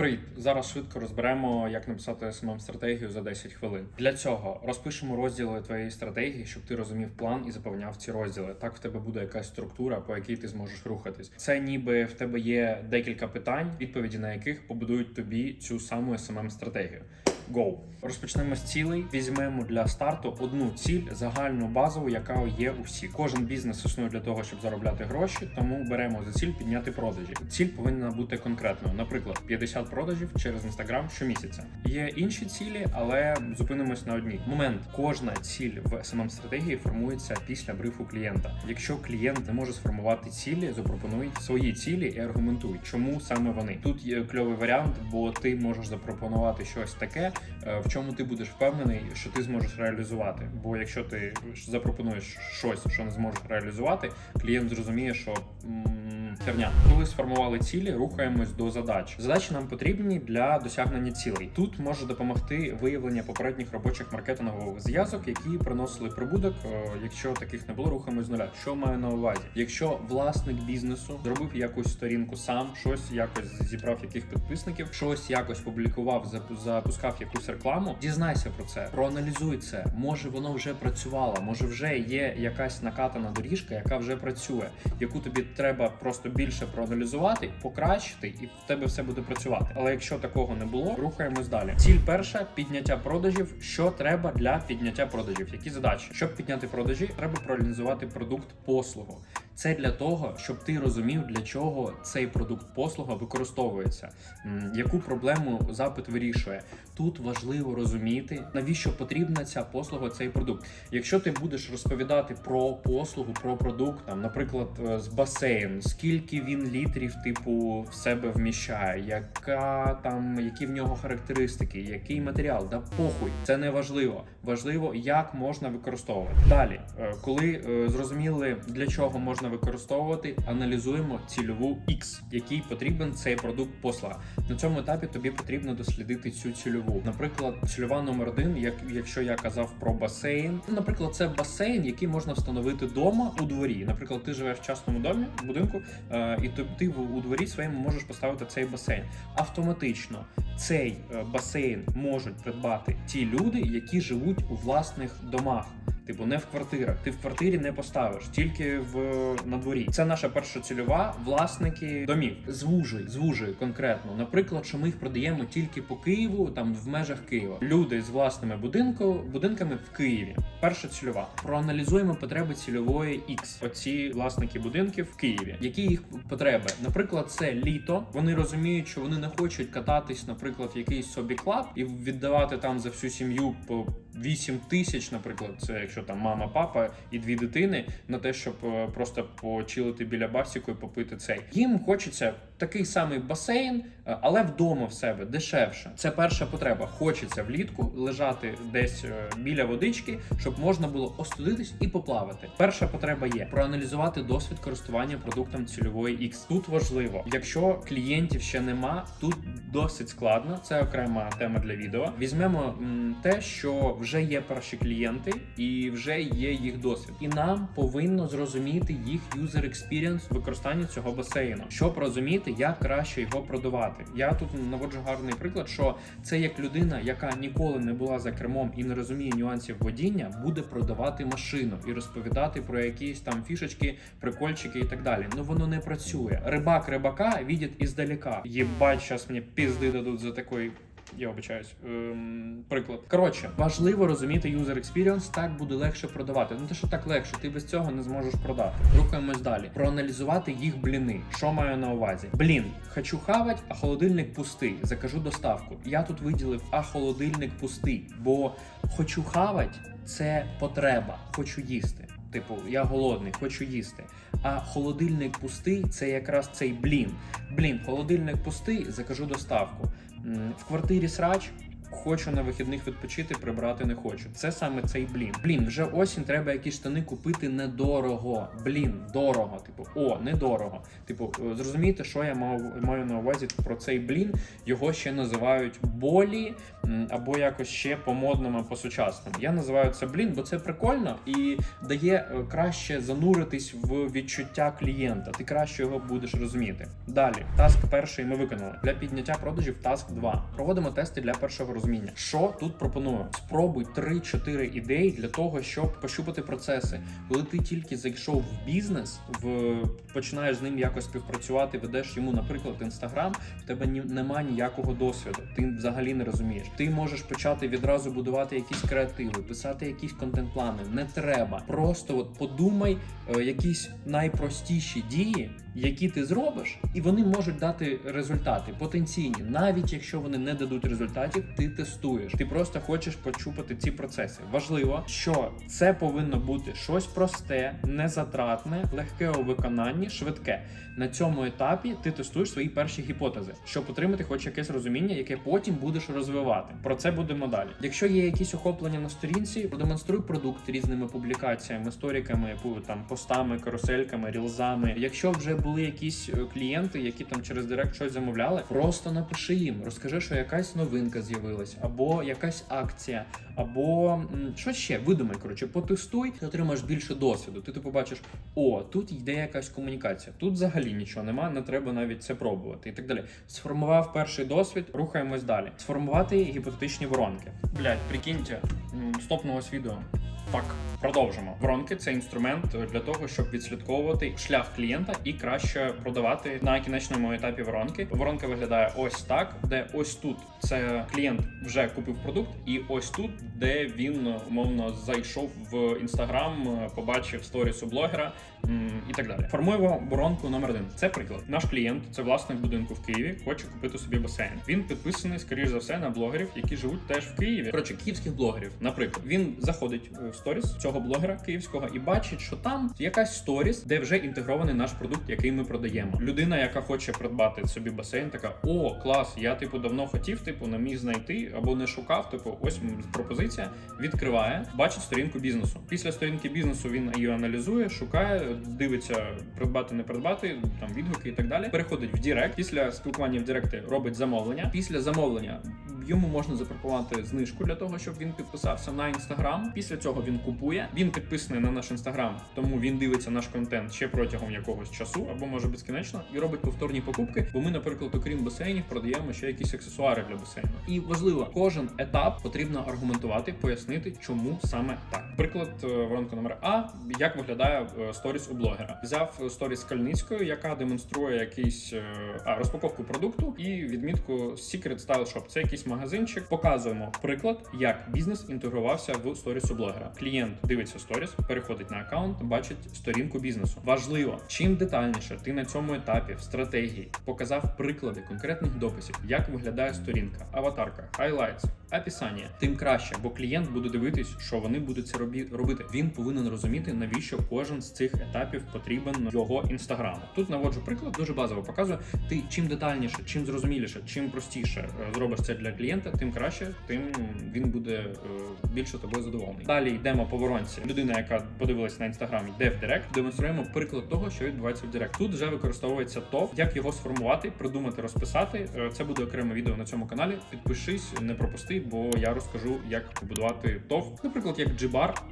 Привіт! Зараз швидко розберемо, як написати smm стратегію за 10 хвилин. Для цього розпишемо розділи твоєї стратегії, щоб ти розумів план і заповняв ці розділи. Так в тебе буде якась структура, по якій ти зможеш рухатись. Це ніби в тебе є декілька питань, відповіді на яких побудують тобі цю саму smm стратегію. Go! Розпочнемо з цілей. Візьмемо для старту одну ціль загальну базову, яка є у всіх. Кожен бізнес існує для того, щоб заробляти гроші, тому беремо за ціль підняти продажі. Ціль повинна бути конкретною. Наприклад, 50 продажів через інстаграм щомісяця. Є інші цілі, але зупинимось на одній. Момент кожна ціль в smm стратегії формується після брифу клієнта. Якщо клієнт не може сформувати цілі, запропонуй свої цілі і аргументуй, чому саме вони. Тут є кльовий варіант, бо ти можеш запропонувати щось таке, в чому ти будеш впевнений, що ти зможеш реалізувати. Бо якщо ти запропонуєш щось, що не зможеш реалізувати, клієнт зрозуміє, що херня. Коли сформували цілі, рухаємось до задач. Задачі нам потрібні для досягнення цілей. Тут може допомогти виявлення попередніх робочих маркетингових зв'язок, які приносили прибуток. Е, Якщо таких не було, рухаємось з нуля. Що маю на увазі? Якщо власник бізнесу зробив якусь сторінку сам, щось якось зібрав яких підписників, щось якось публікував, запускав якусь рекламу. Дізнайся про це, проаналізуй це. Може воно вже працювало, може вже є якась накатана доріжка, яка вже працює, яку тобі треба просто більше проаналізувати, покращити, і в тебе все буде працювати. Але якщо такого не було, рухаємось далі. Ціль перша підняття продажів. Що треба для підняття продажів? Які задачі? Щоб підняти продажі, треба проаналізувати продукт послугу. Це для того, щоб ти розумів, для чого цей продукт послуга використовується, яку проблему запит вирішує. Тут важливо розуміти, навіщо потрібна ця послуга, цей продукт. Якщо ти будеш розповідати про послугу, про продукт, там, наприклад, е, з басейн, скільки він літрів, типу, в себе вміщає, яка там, які в нього характеристики, який матеріал, да похуй, це не важливо. Важливо, як можна використовувати. Далі, е, коли е, зрозуміли для чого можна використовувати, аналізуємо цільову X, який потрібен цей продукт послуга. На цьому етапі тобі потрібно дослідити цю цільову. Наприклад, цільова номер один, як якщо я казав про басейн, наприклад, це басейн, який можна встановити вдома у дворі. Наприклад, ти живеш в частному домі, будинку, е, і ти, ти в- у дворі своєму можеш поставити цей басейн. Автоматично цей е, басейн можуть придбати ті люди, які живуть у власних домах. Типу, не в квартирах. Ти в квартирі не поставиш, тільки в на дворі. Це наша перша цільова власники домів. Звужуй, звужуй конкретно. Наприклад, що ми їх продаємо тільки по Києву, там в межах Києва. Люди з власними будинку, будинками в Києві. Перша цільова. Проаналізуємо потреби цільової X. Оці власники будинків в Києві. Які їх потреби? Наприклад, це літо. Вони розуміють, що вони не хочуть кататись, наприклад, в якийсь собі клаб і віддавати там за всю сім'ю по 8 тисяч, наприклад, це якщо там мама, папа і дві дитини, на те, щоб е, просто почилити біля басіку і попити цей. Їм хочеться такий самий басейн, е, але вдома в себе дешевше. Це перша потреба. Хочеться влітку лежати десь е, біля водички, щоб можна було остудитись і поплавати. Перша потреба є проаналізувати досвід користування продуктом цільової X. Тут важливо, якщо клієнтів ще нема, тут досить складно. Це окрема тема для відео. Візьмемо м, те, що вже є перші клієнти і вже є їх досвід, і нам повинно зрозуміти їх user experience використання цього басейну, щоб розуміти, як краще його продавати. Я тут наводжу гарний приклад, що це як людина, яка ніколи не була за кермом і не розуміє нюансів водіння, буде продавати машину і розповідати про якісь там фішечки, прикольчики і так далі. Ну воно не працює. Рибак рибака видить іздалека. Єбать, зараз мені пізди дадуть за такий я обичаюсь. Ем, приклад. Коротше, важливо розуміти user experience, так буде легше продавати. Ну те, що так легше, ти без цього не зможеш продати. Рухаємось далі. Проаналізувати їх бліни. Що маю на увазі? Блін, хочу хавать, а холодильник пустий. Закажу доставку. Я тут виділив, а холодильник пустий, бо хочу хавать це потреба. Хочу їсти. Типу, я голодний, хочу їсти. А холодильник пустий це якраз цей блін. Блін, холодильник пустий, закажу доставку. В квартирі срач. Хочу на вихідних відпочити, прибрати не хочу. Це саме цей блін. Блін, вже осінь треба якісь штани купити недорого. Блін, дорого. Типу, о, недорого. Типу, е, зрозумієте, що я маю на увазі про цей блін. Його ще називають болі або якось ще по-модному, по-сучасному. Я називаю це блін, бо це прикольно і дає е, краще зануритись в відчуття клієнта. Ти краще його будеш розуміти. Далі, таск перший ми виконали для підняття продажів. Таск 2. Проводимо тести для першого розуміння. Що тут пропоную? Спробуй 3-4 ідеї для того, щоб пощупати процеси. Коли ти тільки зайшов в бізнес, в починаєш з ним якось співпрацювати, ведеш йому, наприклад, інстаграм, в тебе ні, нема ніякого досвіду. Ти взагалі не розумієш. Ти можеш почати відразу будувати якісь креативи, писати якісь контент-плани. Не треба. Просто от подумай е, якісь найпростіші дії, які ти зробиш, і вони можуть дати результати потенційні, навіть якщо вони не дадуть результатів, ти тестуєш. Ти просто хочеш почупати ці процеси. Важливо, що це повинно бути щось просте, незатратне, легке у виконанні, швидке. На цьому етапі ти тестуєш свої перші гіпотези, щоб отримати хоч якесь розуміння, яке потім будеш розвивати. Про це будемо далі. Якщо є якісь охоплення на сторінці, продемонструй продукт різними публікаціями, сторіками, там постами, карусельками, рілзами. Якщо вже були якісь е, клієнти, які там через директ щось замовляли, просто напиши їм, розкажи, що якась новинка з'явилась, або якась акція, або що ще видумай. Коротше, потестуй, ти отримаєш більше досвіду. Ти, ти побачиш, о, тут йде якась комунікація, тут взагалі нічого нема, не треба навіть це пробувати і так далі. Сформував перший досвід, рухаємось далі. Сформувати гіпотетичні воронки. Блять, прикиньте, стопнулось відео. Так, продовжимо. Воронки це інструмент для того, щоб відслідковувати шлях клієнта і краще продавати на кінечному етапі воронки. Воронка виглядає ось так, де ось тут це клієнт вже купив продукт, і ось тут, де він умовно зайшов в інстаграм, побачив сторіс у блогера і так далі. Формуємо воронку номер один. Це приклад. Наш клієнт, це власник будинку в Києві, хоче купити собі басейн. Він підписаний, скоріш за все, на блогерів, які живуть теж в Києві. Коротше, київських блогерів. Наприклад, він заходить в сторіс цього блогера київського і бачить, що там якась сторіс, де вже інтегрований наш продукт, який ми продаємо. Людина, яка хоче придбати собі басейн, така: о, клас, я типу давно хотів, типу, не міг знайти або не шукав. Типу, ось пропозиція. Відкриває, бачить сторінку бізнесу. Після сторінки бізнесу він її аналізує, шукає, дивиться, придбати, не придбати, там відгуки і так далі. Переходить в Директ. Після спілкування в Директі робить замовлення. Після замовлення йому можна запропонувати знижку для того, щоб він підписався на інстаграм. Після цього він купує. Він підписаний на наш інстаграм, тому він дивиться наш контент ще протягом якогось часу, або може безкінечно, і робить повторні покупки. Бо ми, наприклад, окрім басейнів, продаємо ще якісь аксесуари для басейну. І важливо, кожен етап потрібно аргументувати, пояснити, чому саме так. Приклад е, воронка номер А, як виглядає е, сторіс у блогера. Взяв сторіс Кальницької, яка демонструє якийсь е, а, розпаковку продукту і відмітку Secret Style Shop. Це якийсь магазинчик. Показуємо приклад, як бізнес інтегрувався в сторіс у блогера. Клієнт дивиться сторіс, переходить на аккаунт, бачить сторінку бізнесу. Важливо, чим детальніше ти на цьому етапі в стратегії показав приклади конкретних дописів, як виглядає сторінка, аватарка, хайлайтс. Описання, тим краще, бо клієнт буде дивитись, що вони будуть це робити. Він повинен розуміти, навіщо кожен з цих етапів потрібен його інстаграму. Тут наводжу приклад, дуже базово показую. Ти чим детальніше, чим зрозуміліше, чим простіше е, зробиш це для клієнта, тим краще, тим він буде е, більше тобою задоволений. Далі йдемо по воронці. Людина, яка подивилась на інстаграм, йде в Директ, демонструємо приклад того, що відбувається в Директ. Тут вже використовується ТОВ, як його сформувати, придумати, розписати. Е, Це буде окреме відео на цьому каналі. Підпишись, не пропусти, бо я розкажу, як побудувати ТОВ. Наприклад, як Джибар.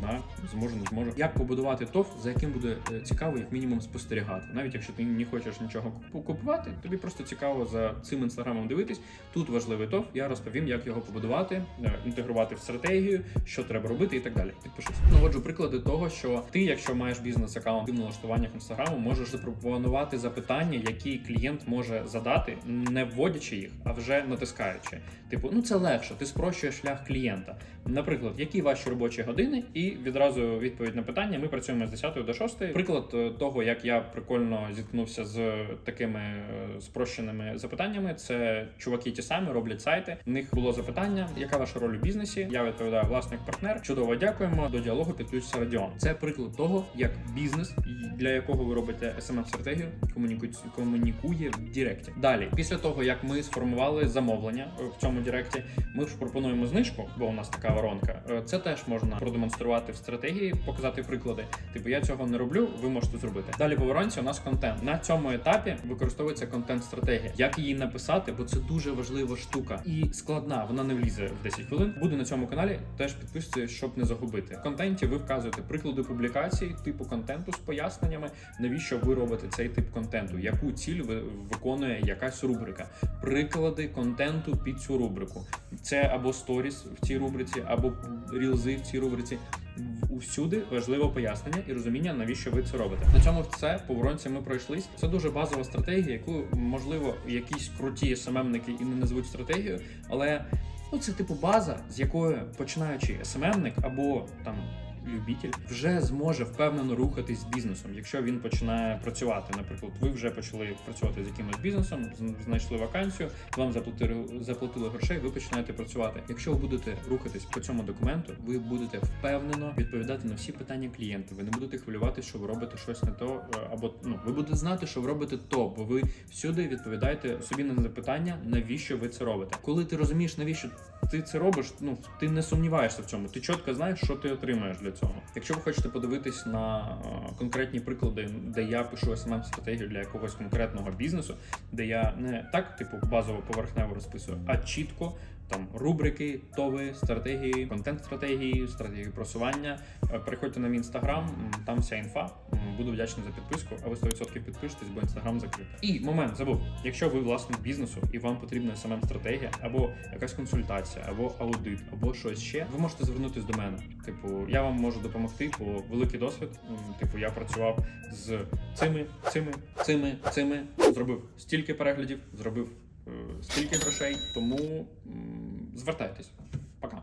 Знаю, зможу, не зможу. Як побудувати ТОВ, за яким буде е, цікаво, як мінімум, спостерігати. Навіть якщо ти не хочеш нічого купувати, тобі просто цікаво за цим інстаграмом дивитись. Тут важливий ТОВ, я розповім, як його побудувати, е, інтегрувати в стратегію, що треба робити і так далі. Підпишись. Наводжу приклади того, що ти, якщо маєш бізнес-аккаунт в налаштуваннях інстаграму, можеш запропонувати запитання, які клієнт може задати, не вводячи їх, а вже натискаючи. Типу, ну це легше, ти спрощуєш шлях клієнта. Наприклад, які ваші робочі години і Відразу відповідь на питання. Ми працюємо з 10 до 6. Приклад е, того, як я прикольно зіткнувся з такими е, спрощеними запитаннями. Це чуваки ті самі роблять сайти. В них було запитання, яка ваша роль у бізнесі? Я відповідаю власник партнер. Чудово, дякуємо. До діалогу підключиться Радіон. Це приклад того, як бізнес, для якого ви робите smm стратегію комунікує, комунікує в Діректі. Далі, після того як ми сформували замовлення в цьому Діректі, ми ж пропонуємо знижку, бо у нас така воронка. Е, Це теж можна продемонструвати в стратегії, показати приклади. Типу, я цього не роблю, ви можете зробити. Далі воронці у нас контент. На цьому етапі використовується контент-стратегія. Як її написати, бо це дуже важлива штука і складна. Вона не влізе в 10 хвилин. Буде на цьому каналі. Теж підписуйтесь, щоб не загубити. В контенті ви вказуєте приклади публікацій, типу контенту з поясненнями, навіщо ви робите цей тип контенту, яку ціль ви виконує якась рубрика, приклади контенту під цю рубрику. Це або сторіс в цій рубриці, або рілзи в цій рубриці. Усюди важливе пояснення і розуміння, навіщо ви це робите. На цьому все по воронці ми пройшлись. Це дуже базова стратегія, яку можливо якісь круті СММники і не назвуть стратегією, але ну це типу база, з якої починаючи СММник або там. Любитель вже зможе впевнено рухатись з бізнесом, якщо він починає працювати. Наприклад, ви вже почали працювати з якимось бізнесом, знайшли вакансію, вам заплатили заплатили грошей, ви починаєте працювати. Якщо ви будете рухатись по цьому документу, ви будете впевнено відповідати на всі питання клієнта. Ви не будете хвилювати, що ви робите щось не то, е, або ну ви будете знати, що ви робите то, бо ви всюди відповідаєте собі на запитання, навіщо ви це робите. Коли ти розумієш, навіщо ти це робиш, ну ти не сумніваєшся в цьому. Ти чітко знаєш, що ти отримаєш для цього. Якщо ви хочете подивитись на е, конкретні приклади, де я пишу smm стратегію для якогось конкретного бізнесу, де я не так, типу, базово поверхнево розписую, а чітко. Там рубрики, тови, стратегії, контент-стратегії, стратегії просування. Е, Переходьте на мій інстаграм, там вся інфа. Буду вдячний за підписку, а ви 100% підпишетесь, бо інстаграм закритий. І момент забув. Якщо ви власник бізнесу і вам потрібна smm стратегія, або якась консультація, або аудит, або щось ще, ви можете звернутись до мене. Типу, я вам можу допомогти, бо великий досвід. Типу, я працював з цими, цими, цими, цими. Зробив стільки переглядів, зробив Е, скільки грошей. Тому звертайтесь. Пока.